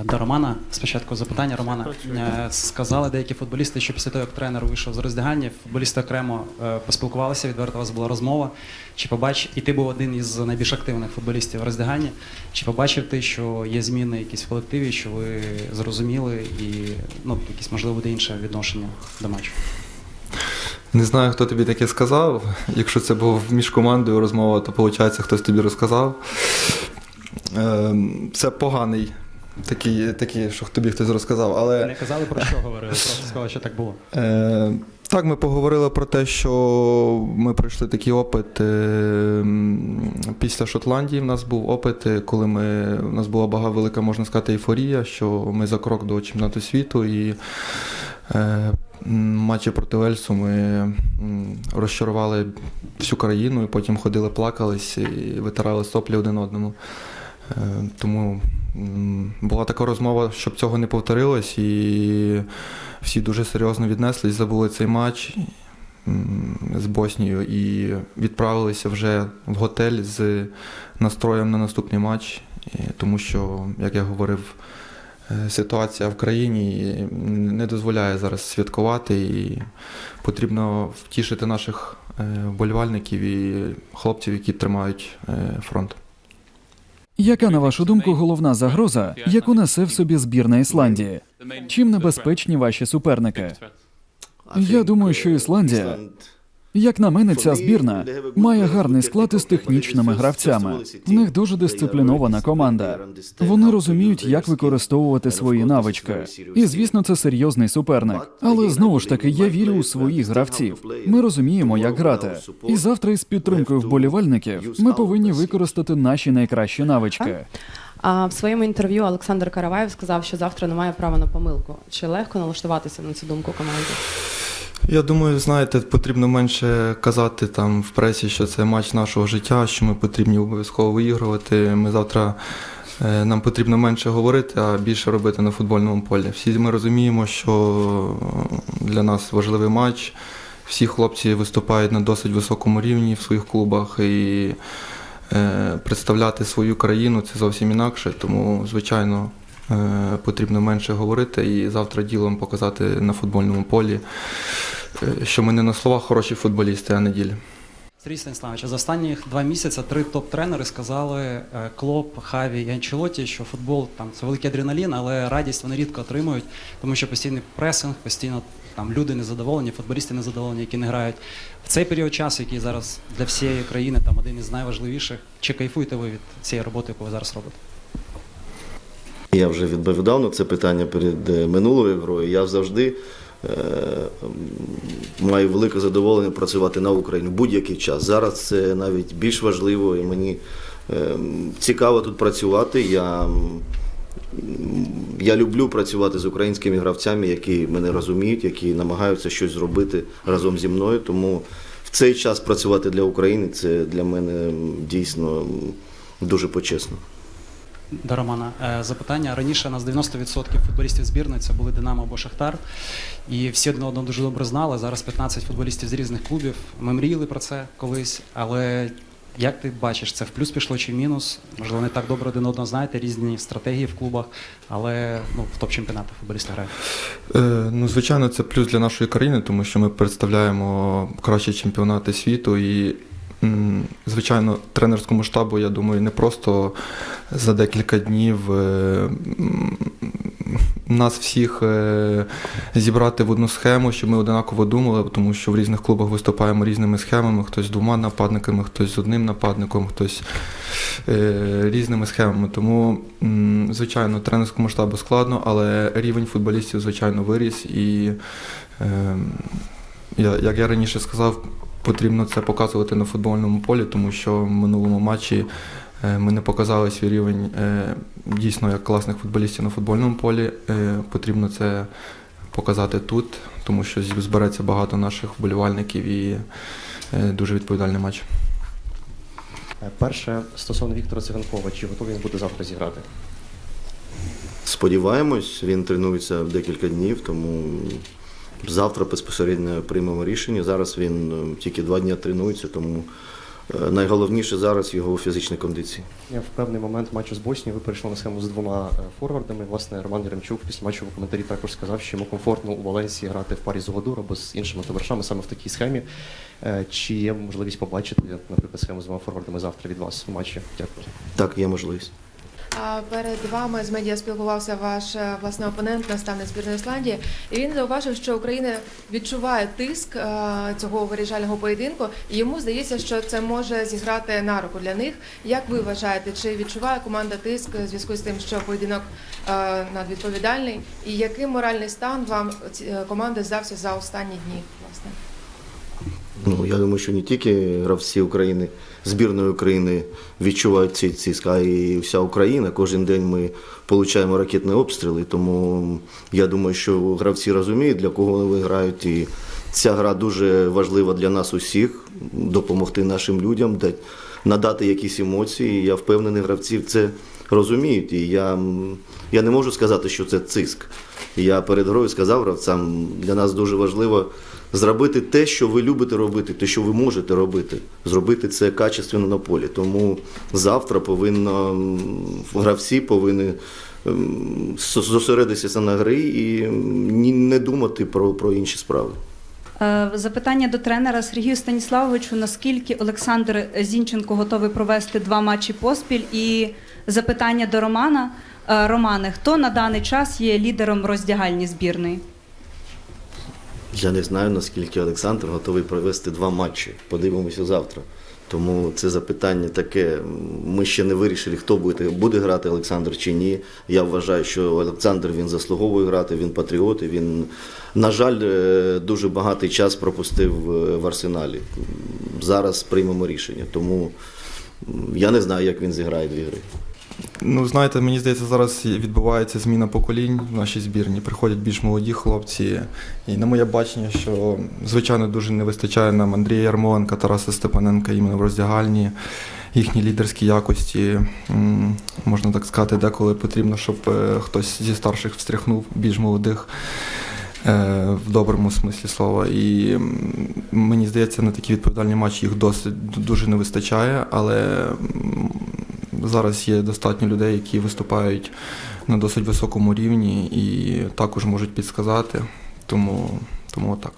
Е, До Романа спочатку запитання. Романа Е, сказали деякі футболісти, що після того, як тренер вийшов з роздягальні, футболісти окремо е, поспілкувалися. Відверто у вас була розмова. Чи побач, і ти був один із найбільш активних футболістів в роздягальні. Чи побачив ти, що є зміни якісь в колективі, що ви зрозуміли, і ну якісь можливо буде інше відношення до матчу? Не знаю, хто тобі таке сказав. Якщо це був між командою розмова, то виходить, хтось тобі розказав. Ем, Це поганий такий, такий, що тобі хтось розказав. Але Не казали про що говорили, просто сказали, що так було. Е, так, ми поговорили про те, що ми пройшли такий опит е, після Шотландії. В нас був опит, е, коли ми, у нас була бага велика, можна сказати, ейфорія, що ми за крок до чемпіонату світу і е, матчі проти Вельсу ми розчарували всю країну і потім ходили, плакались і витирали соплі один одному. Е, Тому була така розмова, щоб цього не повторилось, і всі дуже серйозно віднеслись, забули цей матч з Боснією і відправилися вже в готель з настроєм на наступний матч, тому що, як я говорив, е, ситуація в країні не дозволяє зараз святкувати, і потрібно втішити наших е, вболівальників і хлопців, які тримають е, фронт. Яка, на вашу думку, головна загроза, яку несе в собі збірна Ісландії? Чим небезпечні ваші суперники? Я думаю, що Ісландія, як на мене, ця збірна має гарний склад із технічними гравцями. В них дуже дисциплінована команда. Вони розуміють, як використовувати свої навички. І звісно, це серйозний суперник. Але знову ж таки, я вірю у своїх гравців. Ми розуміємо, як грати. І завтра із підтримкою вболівальників ми повинні використати наші найкращі навички. А в своєму інтерв'ю Олександр Караваєв сказав, що завтра немає права на помилку. Чи легко налаштуватися на цю думку команді? Я думаю, знаєте, потрібно менше казати там в пресі, що це матч нашого життя, що ми потрібні обов'язково виігрувати. Ми завтра е, нам потрібно менше говорити, а більше робити на футбольному полі. Всі ми розуміємо, що для нас важливий матч. Всі хлопці виступають на досить високому рівні в своїх клубах і е, представляти свою країну це зовсім інакше. Тому, звичайно, е, потрібно менше говорити і завтра ділом показати на футбольному полі, е, що ми не на словах хороші футболісти, а на ділі. Сергій Станіславович, за останні два місяці три топ-тренери сказали е, Клоп, Хаві і Анчелоті, що футбол там це великий адреналін, але радість вони рідко отримують, тому що постійний пресинг, постійно там люди незадоволені, футболісти незадоволені, які не грають. В цей період часу, який зараз для всієї країни там один із найважливіших, чи кайфуєте ви від цієї роботи, яку ви зараз робите? Я вже відповідав на це питання перед е, минулою грою. Я завжди е, маю велике задоволення працювати на Україну будь-який час. Зараз це навіть більш важливо, і мені е, цікаво тут працювати. Я, я люблю працювати з українськими гравцями, які мене розуміють, які намагаються щось зробити разом зі мною. Тому в цей час працювати для України це для мене дійсно дуже почесно. До Романа Е, запитання. Раніше у нас 90% футболістів збірної це були Динамо або Шахтар. І всі одне одного дуже добре знали. Зараз 15 футболістів з різних клубів. Ми мріяли про це колись. Але як ти бачиш, це в плюс пішло чи в мінус? Можливо, не так добре один одного знаєте, різні стратегії в клубах, але ну, в топ-чемпіонатах футболісти грають. Е, Ну, звичайно, це плюс для нашої країни, тому що ми представляємо кращі чемпіонати світу. І, звичайно, тренерському штабу, я думаю, не просто за декілька днів е, нас всіх е, зібрати в одну схему, щоб ми одинаково думали, тому що в різних клубах виступаємо різними схемами, хтось з двома нападниками, хтось з одним нападником, хтось е, різними схемами. Тому, звичайно, тренерському штабу складно, але рівень футболістів, звичайно, виріс. І, е, як я раніше сказав, потрібно це показувати на футбольному полі, тому що в минулому матчі е, ми не показали свій рівень е, дійсно як класних футболістів на футбольному полі. Е, Потрібно це показати тут, тому що збереться багато наших вболівальників і дуже відповідальний матч. Перше стосовно Віктора Циганкова, чи готовий він буде завтра зіграти? Сподіваємось, він тренується декілька днів, тому завтра безпосередньо приймемо рішення. Зараз він е, тільки два дні тренується, тому е, найголовніше зараз його фізичні кондиції. В певний момент матчу з Боснією ви перейшли на схему з двома е, форвардами. Власне, Роман Яремчук після матчу в коментарі також сказав, що йому комфортно у Валенсії грати в парі з Угодур або з іншими товаришами саме в такій схемі. Чи є можливість побачити, наприклад, схему з двома форвардами завтра від вас у матчі? Дякую. Так, є можливість. А перед вами з медіа спілкувався ваш е, власне опонент, наставник збірної Ісландії, і він зауважив, що Україна відчуває тиск е, цього вирішального поєдинку, і йому здається, що це може зіграти на руку для них. Як ви вважаєте, чи відчуває команда тиск у зв'язку з тим, що поєдинок е, надвідповідальний? І який моральний стан вам команди здався за останні дні? Власне? Ну, я думаю, що не тільки гравці України, збірної України відчувають цей циск, а і вся Україна. Кожен день ми отримуємо ракетні обстріли. Тому я думаю, що гравці розуміють, для кого вони грають. І ця гра дуже важлива для нас усіх, допомогти нашим людям, дати- надати якісь емоції. Я впевнений, гравці це розуміють. І я, я не можу сказати, що це циск. Я перед грою сказав гравцям, для нас дуже важливо зробити те, що ви любите робити, те, що ви можете робити. Зробити це качественно на полі. Тому завтра повинно гравці повинні зосередитися на грі і не думати про, про інші справи. Е, Запитання до тренера Сергію Станіславовичу: наскільки Олександр Зінченко готовий провести два матчі поспіль? І запитання до Романа. Е, Романе, хто на даний час є лідером роздягальні збірної? Я не знаю, наскільки Олександр готовий провести два матчі. Подивимося завтра. Тому це запитання таке. Ми ще не вирішили, хто буде, буде грати Олександр чи ні. Я вважаю, що Олександр він заслуговує грати, він патріот. і Він, на жаль, е, дуже багатий час пропустив е, в арсеналі. Зараз приймемо рішення. Тому я не знаю, як він зіграє дві гри. Ну, знаєте, мені здається, зараз відбувається зміна поколінь в нашій збірні. Приходять більш молоді хлопці. І на моє бачення, що звичайно дуже не вистачає нам Андрія Ярмоленка, Тараса Степаненка іменно в роздягальні. Їхні лідерські якості, можна так сказати, деколи потрібно, щоб е, хтось зі старших встряхнув більш молодих е, в доброму смислі слова. І мені здається, на такі відповідальні матчі їх досить дуже не вистачає, але зараз є достатньо людей, які виступають на досить високому рівні і також можуть підсказати. Тому, тому так.